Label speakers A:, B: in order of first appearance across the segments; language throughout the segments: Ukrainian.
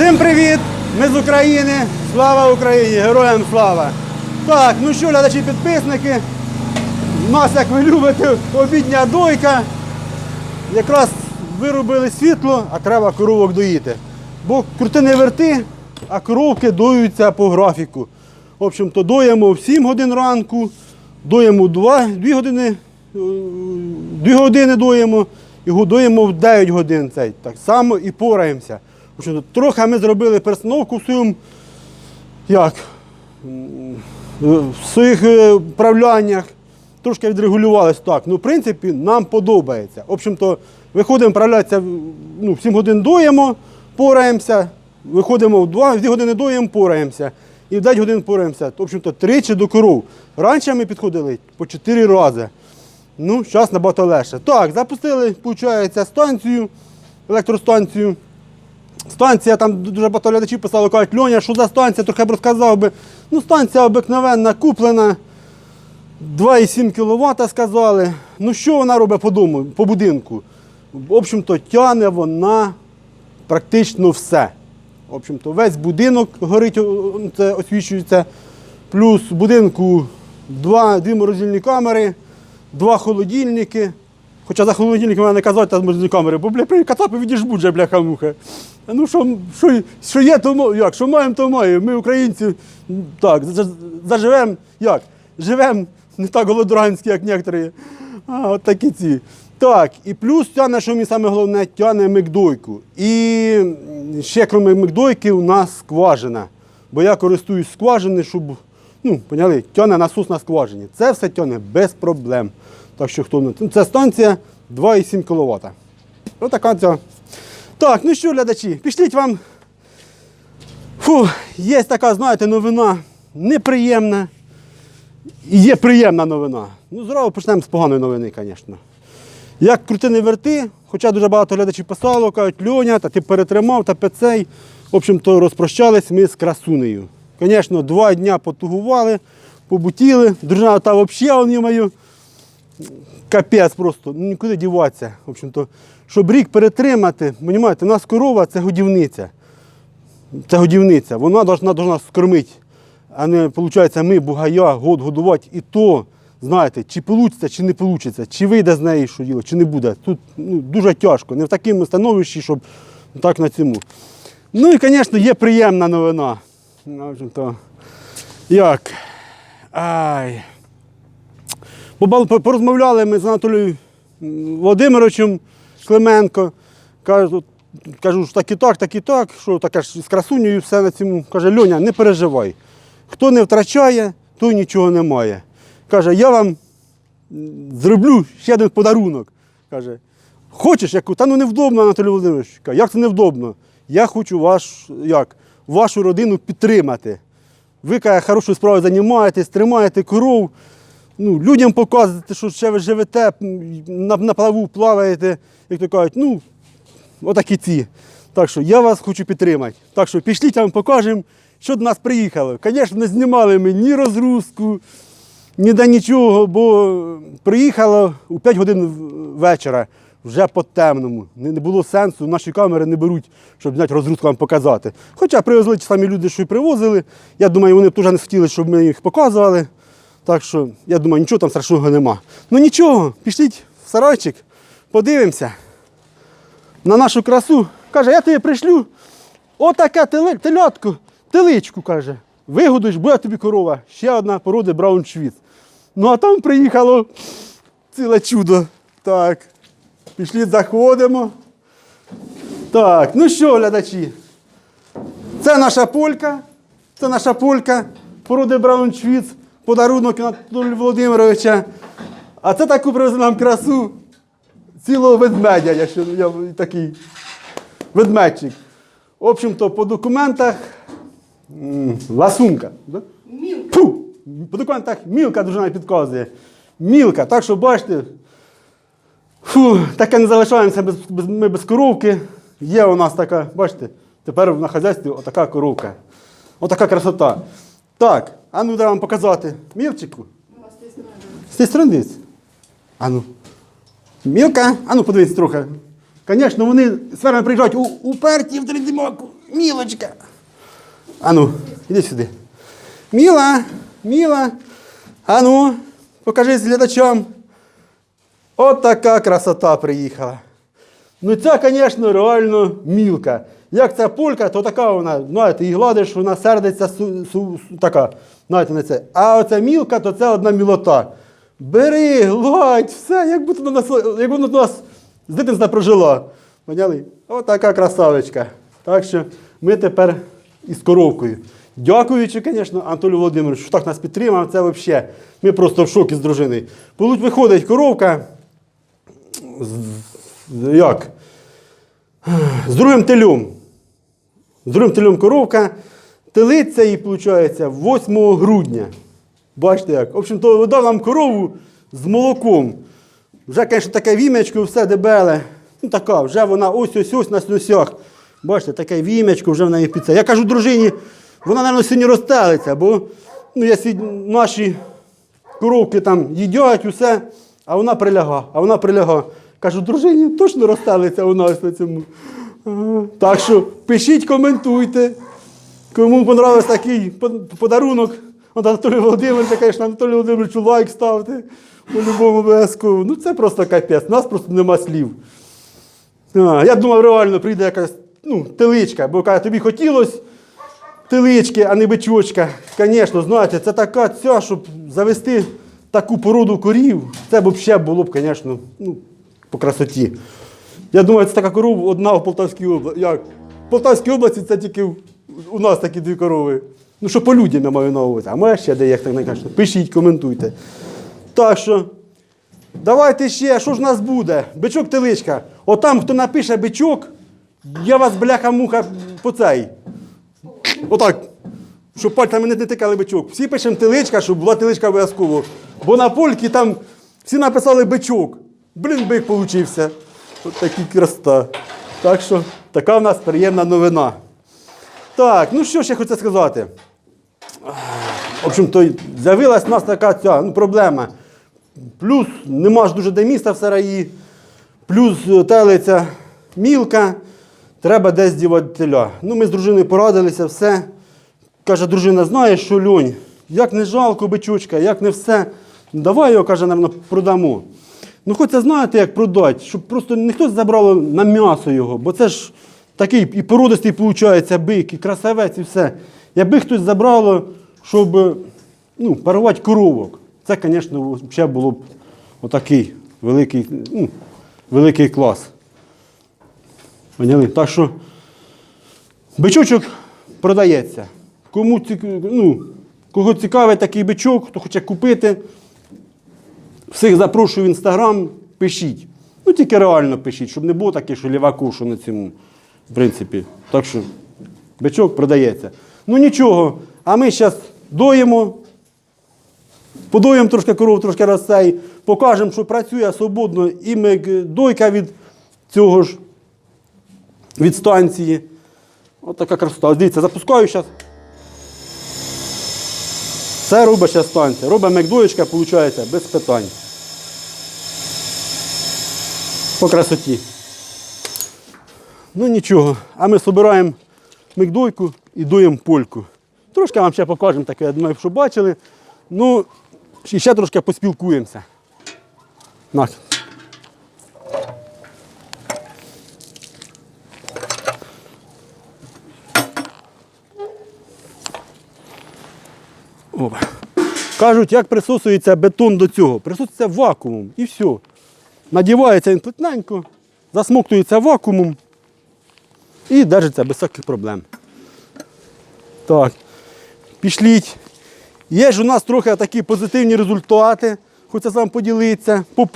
A: Всім привіт! Ми з України. Слава Україні! Героям слава! Так, ну що, глядачі підписники, нас, як ви любите, обідня дойка. Якраз виробили світло, а треба коровок доїти. Бо крути не верти, а коровки доються по графіку. В общем-то, доїмо в 7 годин ранку, доїмо 2, 2 години, е, 2 години доїмо і го- доїмо в 9 годин. Цей. Так само і пораємося. Трохи ми зробили перестановку в своєму як, в своїх е, правляннях. Трошки відрегулювалися так. Ну, в принципі, нам подобається. В общем-то, виходимо правлятися, ну, в 7 годин доїмо, пораємося, виходимо в 2, в 2 години доїмо, пораємося. І в 9 годин пораємося. В общем-то, тричі до коров. Раніше ми підходили по 4 рази. Ну, зараз набагато легше. Так, запустили, виходить, станцію, електростанцію. Станція, там дуже багато глядачів писали, кажуть, Льоня, що за станція, трохи б розказав би. Ну, станція обикновенна, куплена. 2,7 кВт сказали. Ну що вона робить по дому, по будинку? В общем-то, тяне вона практично все. В общем-то, весь будинок горить, це освічується. Плюс в будинку два, дві морозильні камери, два холодильники. Хоча за холодильники мене не казати, та морозильні камери, бо бля, при кацапи відіжбуть вже, бляха муха. Ну, що, що, що є, то як, що маємо, то маємо. Ми, українці, так, заживемо, як? Живемо не так голодранські, як некоторі. А, от такі ці. Так, і плюс тяне, що мені саме головне, тяне мигдойку. І ще, крім мигдойки, у нас скважина. Бо я користуюсь скважини, щоб, ну, поняли, тяне насос на скважині. Це все тяне без проблем. Так що хто не- це станція 2,7 кВт. Отака ця. Так, ну що, глядачі, пішліть вам. Фу, є така, знаєте, новина неприємна. І є приємна новина. Ну, зразу почнемо з поганої новини, звісно. Як крути не верти, хоча дуже багато глядачів писало, кажуть, Льоня, та ти перетримав, та пецей. В общем-то, розпрощались ми з красунею. Звісно, два дні потугували, побутіли. Дружина та взагалі мою. Капець просто, ну нікуди діватися. В общем-то, щоб рік перетримати, розумієте, у нас корова це годівниця. Це годівниця. Вона должна скормити, а не виходить, ми бугая год годувати. І то, знаєте, чи вийде, чи не вийде, чи вийде з неї що діло, чи не буде. Тут ну, дуже тяжко. Не в такому становищі, щоб так на цьому. Ну і, звісно, є приємна новина. Ну, як? Ай. По- Порозмовляли ми з Анатолієм Володимировичем Клименко. Кажу, кажу, що так і так, так і так, що таке ж з красунею все на цьому. Каже, Льоня, не переживай. Хто не втрачає, той нічого не має. Каже, я вам зроблю ще один подарунок. Каже, хочеш, яку? Та ну невдобно, Анатолій Володимирович. Каже, як це невдобно? Я хочу ваш, як, вашу родину підтримати. Ви каже, хорошою справою займаєтесь, тримаєте коров, ну, людям показуєте, що ще ви живете, на, на плаву плаваєте, як то кажуть, ну, отакі ці. Так що я вас хочу підтримати. Так що пішліть, вам покажемо, що до нас приїхало. Звісно, не знімали ми ні розгрузку, ніде нічого, бо приїхало у 5 годин вечора, вже по темному. Не, було сенсу, наші камери не беруть, щоб зняти розгрузку вам показати. Хоча привезли ті самі люди, що й привозили. Я думаю, вони б теж не хотіли, щоб ми їх показували. Так що, я думаю, нічого там страшного нема. Ну нічого, пішліть в сарайчик, подивимося на нашу красу. Каже, я тобі пришлю отаке телятку, теличку, каже. Вигодуєш, буде тобі корова. Ще одна порода брауншвіц. Ну а там приїхало ціле чудо. Так. Пішли, заходимо. Так, ну що, глядачі? Це наша полька. Це наша полька, породи брауншвіц, подарунок Анатолія Володимировича. А це таку привезли нам красу цілого ведмедя, якщо я такий ведмедчик. В общем-то, по документах ласунка. Да? Фу! По документах мілка дружина підказує. Мілка. Так що бачите, фу, таке не залишаємося без, без, ми без коровки. Є у нас така, бачите, тепер на хазяйстві отака коровка. Отака красота. Так, а ну дай вам показати. Мілчику. З цієї сторони. А ну. Мілка, а ну подивіться трохи. Звісно, вони з ферми приїжджають у, уперті в дрідімаку. Мілочка. Ану, іди сюди. Міла, Міла. Ану, покажись глядачам. От така красота приїхала. Ну ця, звісно, реально мілка. Як ця полька, то така вона, знаєте, і гладиш, вона сердиться су, су, су- така. Знаєте, не це. А оця мілка, то це одна мілота. Бери, гладь, все, як будто вона, нас- як вона нас з дитинства прожила. Поняли? Отака красавичка. Так що ми тепер із коровкою. Дякуючи, звісно, Анатолію Володимировичу, що так нас підтримав, це взагалі. Ми просто в шокі з дружиною. Виходить коровка. Як? З другим телем. Другим телем коровка. Телиться їй, виходить, 8 грудня. Бачите як? В общем, то видав нам корову з молоком. Вже, звісно, таке вім'ячко, все дебеле. Ну така, вже вона ось-ось-ось на сносях. Бачите, таке вім'ячко вже в неї під це. Я кажу дружині, вона, мабуть, сьогодні розстелиться, бо ну, якщо наші коровки там їдять усе, а вона приляга, а вона приляга. Кажу, дружині, точно розстелиться у нас на цьому. Так що пишіть, коментуйте. Кому понравився такий подарунок від Анатолія Володимировича, звісно, Анатолію Володимировичу лайк ставте по-любому обов'язково. Ну це просто капець, у нас просто нема слів. А, я думав, реально прийде якась ну, теличка, бо каже, тобі хотілося телички, а не бичочка. Звісно, знаєте, це така ця, щоб завести таку породу корів, це б взагалі було б, звісно, ну, по красоті. Я думаю, це така корова одна в Полтавській області. Як? В Полтавській області це тільки у нас такі дві корови. Ну, що по людям я маю на увазі. А може ще де як так не. Пишіть, коментуйте. Так що, давайте ще, що ж у нас буде? Бичок теличка. Отам, хто напише бичок, я вас бляха-муха по цей. Отак. Щоб пальцями не тикали бичок. Всі пишемо теличка, щоб була теличка обов'язково. Бо на польки там всі написали бичок. Блін, бик получився. От такий красота. Так що така в нас приємна новина. Так, ну що ще хочу сказати. В общем, то з'явилась в нас така ця ну, проблема. Плюс нема ж дуже де міста в сараї, плюс е, телиця мілка, треба десь дівати. Ну, ми з дружиною порадилися, все. Каже, дружина, знаєш що, Льонь, як не жалко бичочка, як не все. Давай його, каже, напевно, продамо. Ну, хоч це знаєте, як продати, щоб просто не хтось забрало на м'ясо його, бо це ж такий і породистий, виходить, бик, і красавець, і все. Якби хтось забрало, щоб ну, парувати коровок, це, звісно, взагалі було б отакий великий, ну, великий клас. Поняли? Так що бичочок продається. Кому ну, кого цікавить такий бичок, хто хоче купити, всіх запрошую в інстаграм, пишіть. Ну тільки реально пишіть, щоб не було таке, що ліваку, що на цьому. В принципі. Так що бичок продається. Ну нічого, а ми зараз доїмо, подоїмо трошки коров, трошки розсей, покажемо, що працює свободно і миг- дойка від цього ж, від станції. Ось така красота. Дивіться, запускаю зараз. Це робить станція. Робить мекдоєчка, виходить, без питань. По красоті. Ну нічого. А ми збираємо микдойку і дуємо польку. Трошки вам ще покажемо таке, я думаю, що бачили. Ну, і ще трошки поспілкуємося. Кажуть, як присосується бетон до цього. Присусується вакуумом і все. Надівається він плотненько, засмоктується вакуумом і держиться без всяких проблем. Так, пішліть. Є ж у нас трохи такі позитивні результати. Хочу з вами поділитися по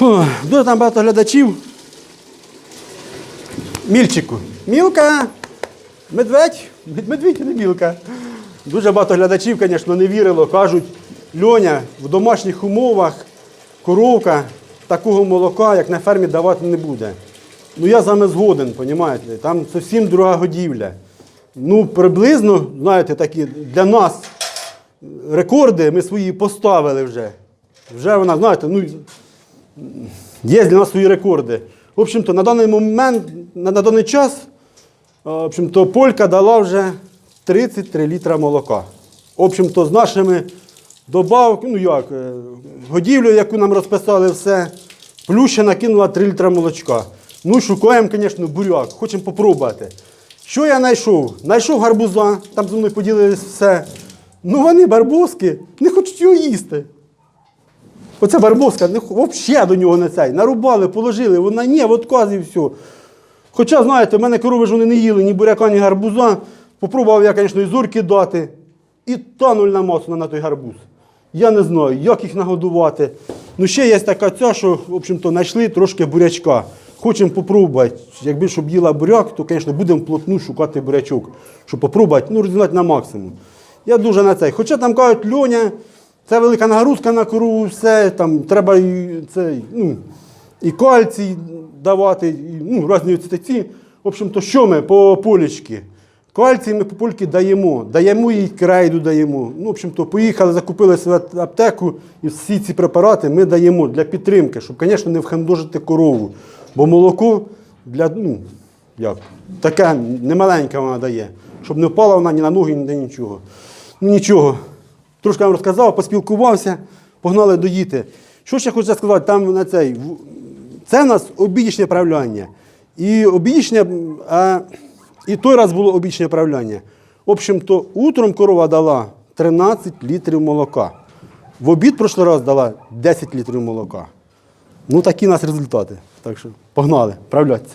A: Дуже там багато глядачів. Мільчику. Мілка. Медведь. Медведь, а не мілка. Дуже багато глядачів, звісно, не вірило. Кажуть, Льоня, в домашніх умовах коровка такого молока, як на фермі, давати не буде. Ну я з згоден, розумієте? Там зовсім друга годівля. Ну, приблизно, знаєте, такі для нас рекорди ми свої поставили вже. Вже вона, знаєте, ну, є для нас свої рекорди. В общем-то, на даний момент, на, на даний час, в общем-то, полька дала вже 33 літра молока. В общем-то, з нашими добавками, ну як, е, годівлею, яку нам розписали, все, плюс ще накинула 3 літра молочка. Ну, шукаємо, звісно, буряк, хочемо попробувати. Що я знайшов? Знайшов гарбуза, там зі мною поділились все. Ну вони, барбоски, не хочуть його їсти. Оця барбоска, не, взагалі до нього не цей. Нарубали, положили, вона ні, отказ і все. Хоча, знаєте, в мене корови ж вони не їли ні буряка, ні гарбуза. Попробував я, звісно, і зорки дати. І тануль намацано на той гарбуз. Я не знаю, як їх нагодувати. Ну, ще є така ця, що, в общем-то, знайшли трошки бурячка. Хочемо попробувати. Якби щоб їла буряк, то, звісно, будемо вплотну шукати бурячок, щоб попробувати, ну, розділити на максимум. Я дуже на цей. Хоча там кажуть, льоня, це велика нагрузка на корову, все, там треба і, цей, ну, і кальцій давати, і, ну, різні оці. В общем-то, що ми по полічки? Кальцій ми по польки даємо, даємо їй крейду даємо. Ну, в общем-то, поїхали, закупили свою аптеку і всі ці препарати ми даємо для підтримки, щоб, звісно, не вхандожити корову. Бо молоко для, ну, як, таке немаленьке вона дає, щоб не впала вона ні на ноги, ні на нічого. Ну нічого. Трошки вам розказав, поспілкувався, погнали доїти. Що ще хочу сказати, там на цей. Це в нас обідічне правляння. І обідічне, а, і той раз було обідічне правляння. В общем-то, утром корова дала 13 літрів молока. В обід прошлий раз дала 10 літрів молока. Ну, такі у нас результати. Так що погнали, правляться.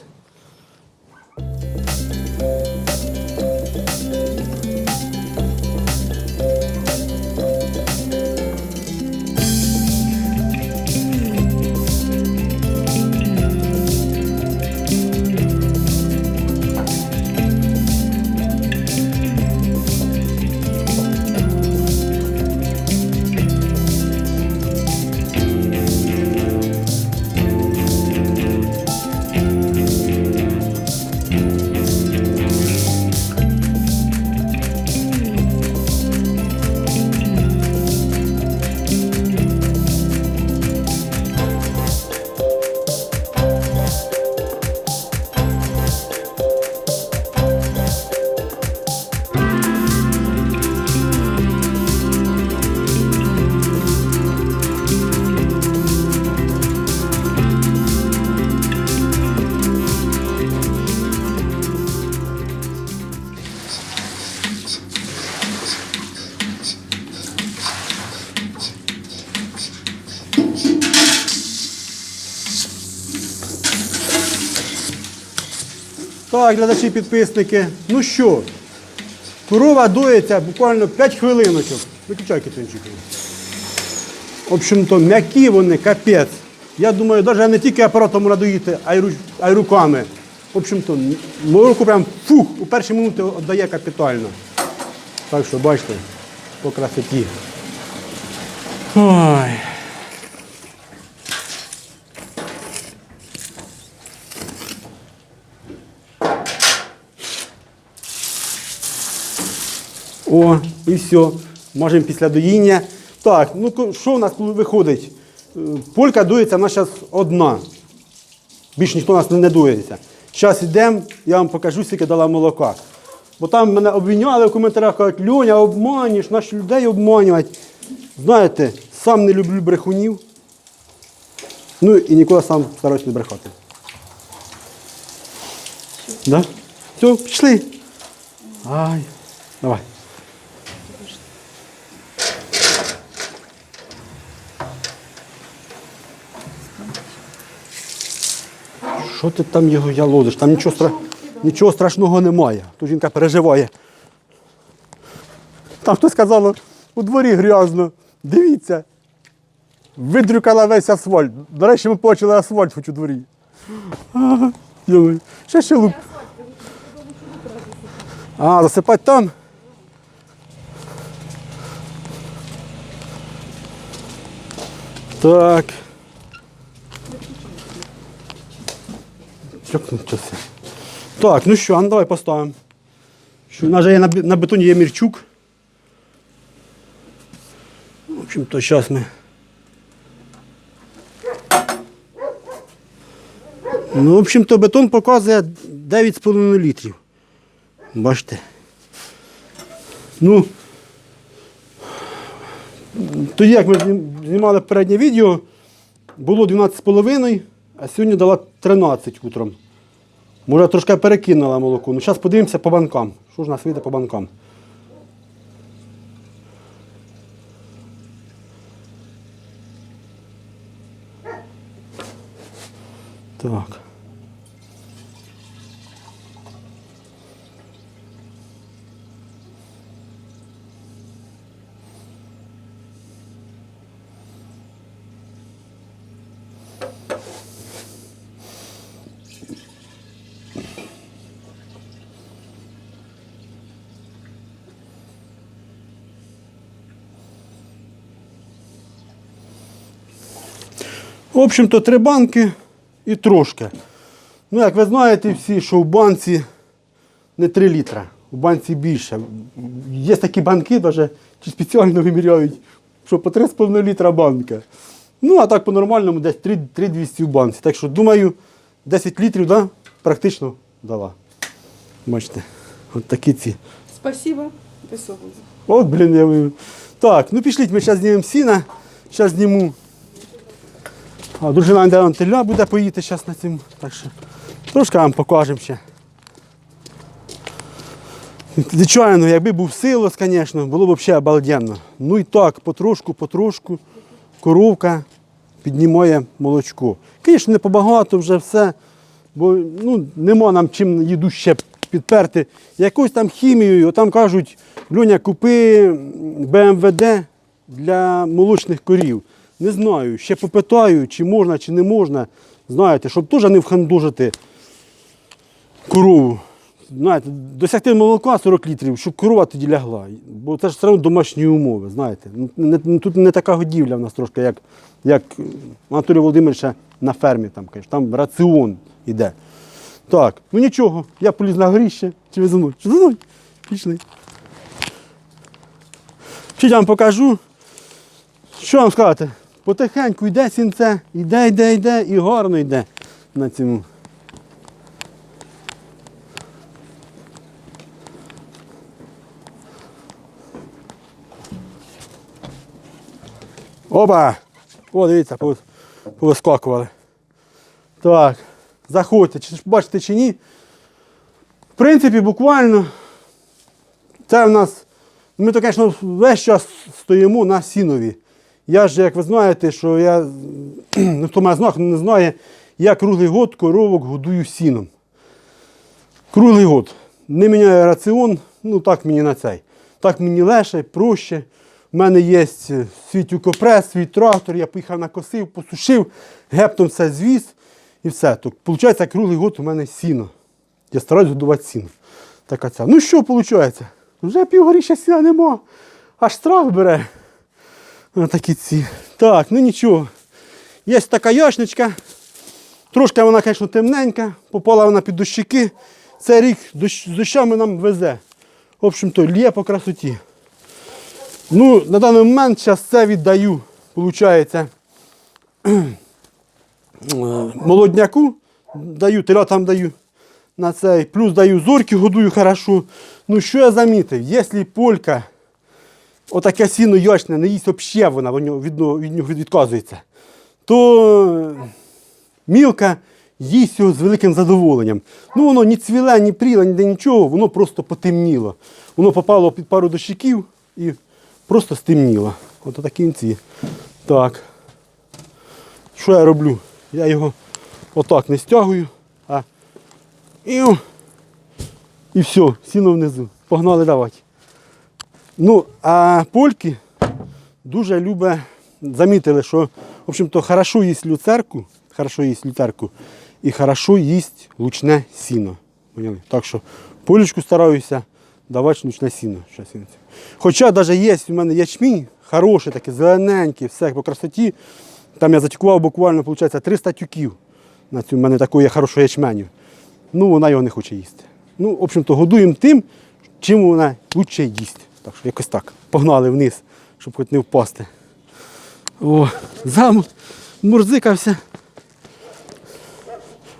A: Так, глядачі, підписники. Ну що, корова доїться буквально 5 хвилиночок. Виключай китинчики. В общем-то, м'які вони, капець. Я думаю, навіть не тільки апаратом можна доїти, а й, а й руками. В общем-то, молоко прям фух, у перші минути віддає капітально. Так що, бачите, по красоті. Ой. О, і все. Можемо після доїння. Так, ну що в нас виходить? Е, Полька дується, вона зараз одна. Більш ніхто у нас не, дується. Зараз йдемо, я вам покажу, скільки дала молока. Бо там мене обвиняли в коментарях, кажуть, Льоня, обманюєш, наші людей обманювати. Знаєте, сам не люблю брехунів. Ну і ніколи сам стараюсь не брехати. Да? Все, пішли. Ай, давай. Що ти там його ялодиш? Там нічого, стра... нічого страшного немає. Тут жінка переживає. Там хтось сказало, у дворі грязно. Дивіться. Видрюкала весь асфальт. До речі, ми почали асфальт хоч у дворі. Ще ще луп. А, засипати там. Так. Нічого. Так, ну що, ну давай поставимо. Що, у нас же є на, на бетоні є мірчук. В общем-то, зараз ми. Ну, в общем-то, бетон показує 9,5 літрів. Бачите. Ну, тоді, як ми знімали переднє відео, було 12,5, а сьогодні дала 13 утром. Може, трошки перекинула молоко. Ну, зараз подивимося по банкам. Що ж нас вийде по банкам? Так. В общем-то, три банки і трошки. Ну, як ви знаєте всі, що в банці не 3 літра, в банці більше. Є такі банки, навіть чи спеціально виміряють, що по 3,5 літра банка. Ну, а так по-нормальному десь 3 3200 в банці. Так що, думаю, 10 літрів да, практично дала. Бачите, от такі ці.
B: Спасибо.
A: От, блін, я вивів. Так, ну пішліть, ми зараз знімемо сіна. Зараз зніму. А дружина Андрія Антиля буде поїти зараз на цьому. Так що трошки вам покажемо ще. Звичайно, якби був силос, звісно, було б взагалі обалденно. Ну і так, потрошку, потрошку, коровка піднімає молочко. Звісно, не побагато вже все, бо ну, нема нам чим їду ще підперти. Якусь там хімією, там кажуть, Льоня, купи БМВД для молочних корів. Не знаю, ще попитаю, чи можна, чи не можна. Знаєте, щоб теж не вхандужити корову. Знаєте, досягти молока 40 літрів, щоб корова тоді лягла. Бо це ж все одно домашні умови, знаєте. Тут не така годівля в нас трошки, як, як Анатолій Володимировича на фермі. Там, кажуть, там раціон іде. Так, ну нічого, я поліз на горіще. Чи ви за? Чи за? Пішли. Що я вам покажу. Що вам сказати? Потихеньку йде сінце, йде, йде, йде і гарно йде на цьому. Опа! О, дивіться, пов- повискакували. Так, заходьте, чи бачите чи ні. В принципі, буквально це в нас. Ми то, звісно, весь час стоїмо на сінові. Я ж, як ви знаєте, що я, ну, хто мене знає, хто не знає, я круглий год коровок годую сіном. Круглий год. Не міняю раціон, ну так мені на цей. Так мені легше, проще. У мене є е, свій тюкопрес, свій трактор, я поїхав накосив, посушив, гептом все звіз і все. То, виходить, круглий год у мене сіно. Я стараюсь годувати сіно. Така ця. Ну що виходить? Вже півгоріща сіна нема. Аж страх бере. Такі ці. Так, ну нічого. Є така яшничка. Трошки вона, звісно, темненька, попала вона під дощики. Цей рік з дощами нам везе. В общем-то, лє по красоті. Ну, на даний момент зараз це віддаю, виходить, молодняку, даю, телятам даю на цей, плюс даю зорки, годую хорошо. Ну що я замітив, якщо полька отаке сіно ячне не їсть взагалі, вона від нього, від, нього- від нього відказується, то мілка їсть його з великим задоволенням. Ну воно ні цвіле, ні пріле, ніде нічого, воно просто потемніло. Воно попало під пару дощиків і просто стемніло. От такі кінці. Так. Що я роблю? Я його отак не стягую, а і, і все, сіно внизу. Погнали давати. Ну, а польки дуже любить, замітили, що в общем-то, хорошо їсть люцерку, хорошо їсть люцерку і хорошо їсть лучне сіно. Поняли? Так що полічку стараюся давати лучне сіно. Хоча навіть є у мене ячмінь, хороший, такий, зелененький, все по красоті. Там я затікував буквально, виходить, 300 тюків. На цьому в мене такої є хорошого ячменю. Ну, вона його не хоче їсти. Ну, в общем-то, годуємо тим, чим вона лучше їсть. Так що якось так. Погнали вниз, щоб хоч не впасти. О, зам мурзикався.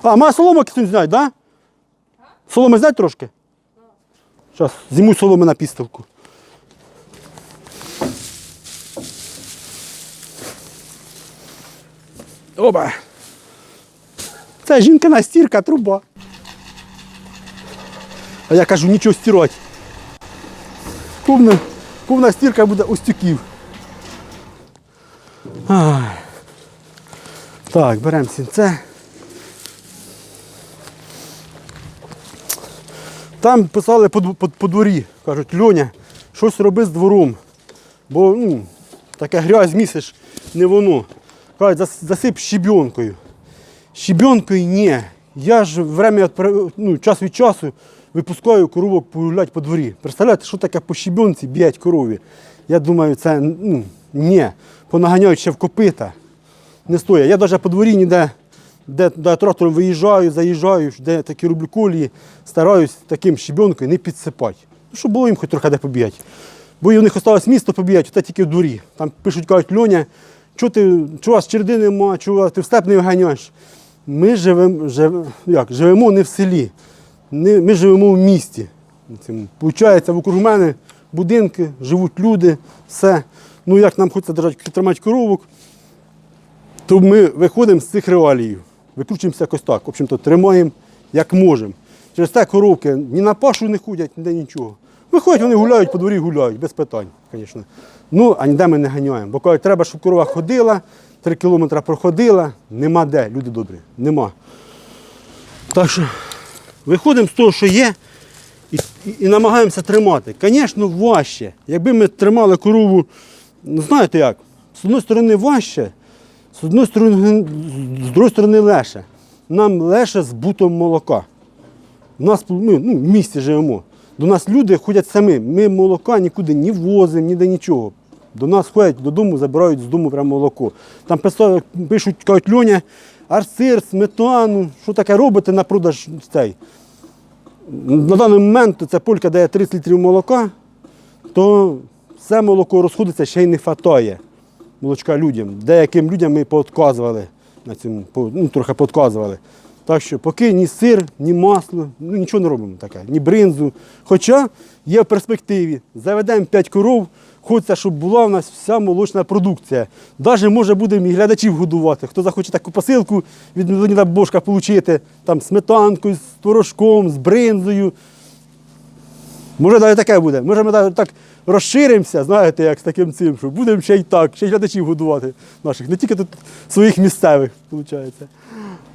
A: А, має солому кисень зняти, так? Соломи зняти трошки? Зараз зніму соломи на пістолку. Оба. Це жінкина стірка, труба. А я кажу, нічого стирати. Повна, повна стірка буде остюків. Так, беремо сінце. Там писали по, по, по дворі, кажуть, Льоня, щось роби з двором. Бо ну, таке грязь місиш, не воно. Кажуть, зас- засип щебінкою. Щебінкою ні. Я ж время ну, час від часу випускаю коровок погуляти по дворі. Представляєте, що таке по щебінці б'ять корові? Я думаю, це ну, ні. Понаганяють ще в копита. Не стоять. Я навіть по дворі ніде, де, де трактором виїжджаю, заїжджаю, де такі роблю колії, стараюсь таким щебінкою не підсипати. Ну, щоб було їм хоч трохи де побігати. Бо і у них осталось місто побігати, то тільки в дворі. Там пишуть, кажуть, Льоня, чого ти, чого вас черди нема, чого ти в степ не вганяєш. Ми живемо, жив, як, живемо не в селі, ми живемо в місті. Получається, вокруг мене будинки, живуть люди, все. Ну як нам хочеться тримати коровок, то ми виходимо з цих реалій, викручуємося якось так. В общем-то, тримаємо як можемо. Через те коровки ні на пашу не ходять, ніде нічого. Виходять, вони гуляють, по дворі гуляють, без питань, звісно. Ну, а ніде ми не ганяємо. Бо кажуть, треба, щоб корова ходила, три кілометри проходила, нема де, люди добрі, нема. Так що виходимо з того, що є, і, і, і намагаємося тримати. Звісно, важче. Якби ми тримали корову, ну знаєте як, з однієї сторони важче, з однієї сторони, з другої сторони легше. Нам легше з бутом молока. У нас ми ну, в місті живемо. До нас люди ходять самі. Ми молока нікуди не возимо, ніде нічого. До нас ходять додому, забирають з дому прямо молоко. Там писали- пишуть, кажуть, Льоня, арсир, сметану, що таке робите на продаж цей. На даний момент ця полька дає 30 літрів молока, то все молоко розходиться ще й не фатає молочка людям. Деяким людям ми поотказували на цьому, ну, трохи поотказували. Так що поки ні сир, ні масло, ну нічого не робимо таке, ні бринзу. Хоча є в перспективі, заведемо 5 коров, хочеться, щоб була в нас вся молочна продукція. Навіть може будемо і глядачів годувати. Хто захоче таку посилку від Леоніда Бошка отримати, там сметанкою, з творожком, з бринзою. Може, навіть таке буде. Може, ми навіть так розширимося, знаєте, як з таким цим, що будемо ще й так, ще й глядачів годувати наших, не тільки тут своїх місцевих, виходить.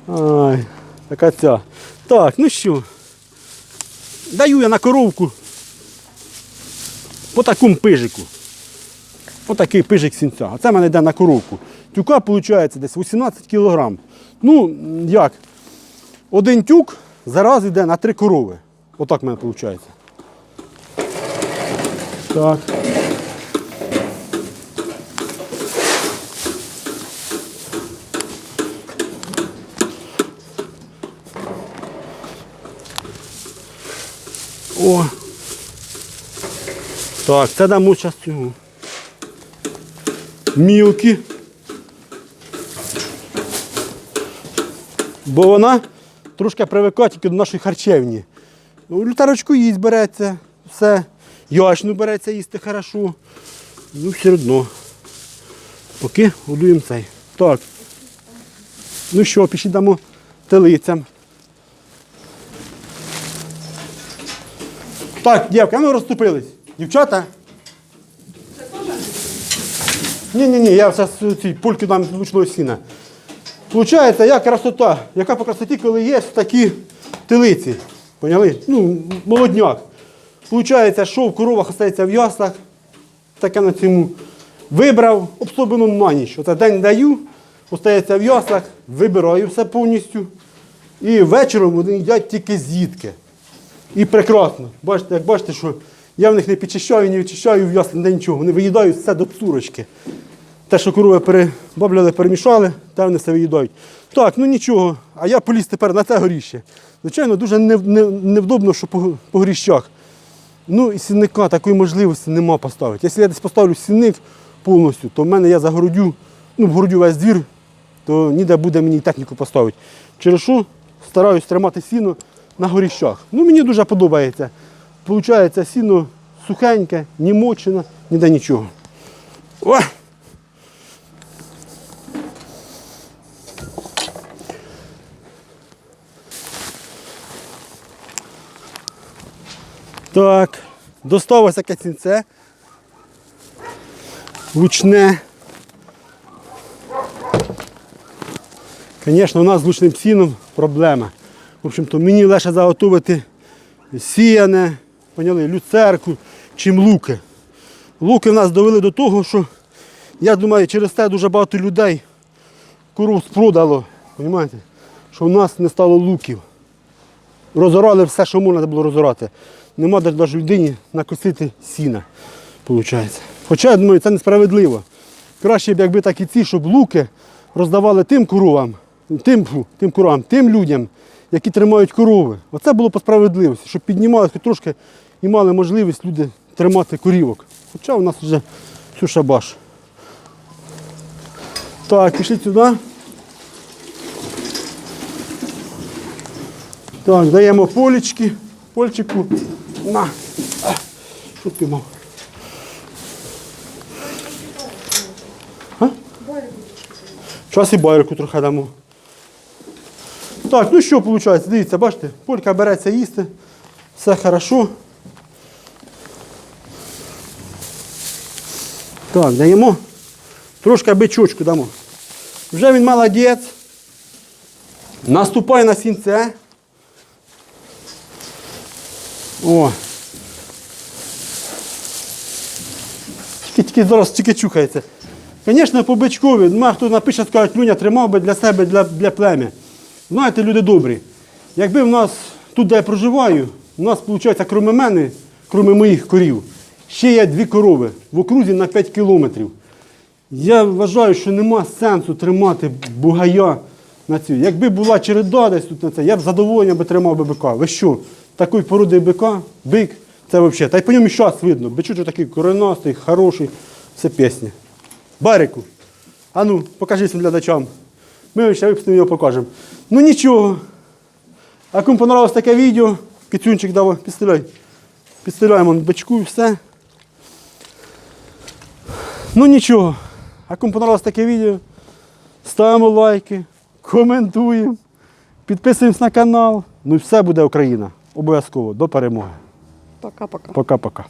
A: Ай, така ця. Так, ну що. Даю я на коровку по такому пижику. По такий пижик сінця. А це в мене йде на коровку. Тюка виходить десь 18 кг. Ну, як? Один тюк зараз йде на три корови. Отак в мене виходить. Так. О. Так, це дамо зараз цього. Мілки. Бо вона трошки привикає тільки до нашої харчевні. Лютерочку їсть береться, все. Яшну береться їсти хорошо. Ну, все одно. Поки годуємо цей. Так. Ну що, пішли дамо телицям. Так, дівки, а ну розступились. Дівчата? Ні, ні, ні, я зараз ці пульки дам лучного сіна. Получається, як красота, яка по красоті, коли є такі телиці. Поняли? Ну, молодняк. Получається, що в коровах остається в яслах, таке на цьому. Вибрав обслоблену на ніч. Оце день даю, остається в яслах, вибираю все повністю. І вечором вони їдять тільки з'їдки. І прекрасно. Бачите, як бачите, що я в них не підчищаю, не відчищаю в ясла, ніде нічого. Вони виїдають все до цурочки. Те, що корови перебабляли, перемішали, те вони все виїдають. Так, ну нічого. А я поліз тепер на це горіще. Звичайно, дуже не- не- невдобно, що по, по горіщах. Ну і сінника такої можливості нема поставити. Якщо я десь поставлю сінник повністю, то в мене я загородю ну, городю весь двір, то ніде буде мені техніку поставити. Через що стараюсь тримати сіно на горіщах. Ну, мені дуже подобається. Получається сіно сухеньке, ні мочене, ніде нічого. О! Так, достав ось таке. Лучне. Звісно, у нас з лучним сіном проблема. В общем-то, мені легше заготовити сіяне, поняли, люцерку, чим луки. Луки нас довели до того, що я думаю, через те дуже багато людей коров спродало, розумієте, що в нас не стало луків. Розорали все, що можна було розорати. Нема навіть людині накосити сіна, виходить. Хоча, я думаю, це несправедливо. Краще б, якби так і ці, щоб луки роздавали тим коровам, тим, тим коровам, тим людям, які тримають корови. Оце було по справедливості, щоб піднімали трошки і мали можливість люди тримати корівок. Хоча у нас вже все шабаш. Так, пішли сюди. Так, даємо полічки, польчику. На. Що? Час і байрику трохи дамо. Так, ну що виходить? Дивіться, бачите, полька береться їсти. Все хорошо. Так, даємо. Трошки бичочку дамо. Вже він молодець. Наступає на сінце. О. Тільки, зараз тільки чухається. Звісно, по бичкові, нема хто напише, скаже, Люня тримав би для себе, для, для плем'я. Знаєте, люди добрі. Якби в нас тут, де я проживаю, у нас, виходить, крім мене, крім моїх корів, ще є дві корови в окрузі на 5 кілометрів. Я вважаю, що нема сенсу тримати бугая на цю. Якби була череда десь тут на це, я б з задоволенням би тримав би бика. Ви що? Такої породи бика, бик, це взагалі. Та й по ньому щас видно. Бичучий такий коренастий, хороший, це пісня. Барику, а ну, покажи своїм глядачам. Ми ще випустимо його покажемо. Ну нічого. А кому понравилось таке відео, кицюнчик дав, підстріляй. Підстріляємо бичку і все. Ну нічого. А кому понравилось таке відео, ставимо лайки, коментуємо, підписуємось на канал. Ну і все буде Україна. Обов'язково. До перемоги.
B: Пока-пока.
A: Пока-пока.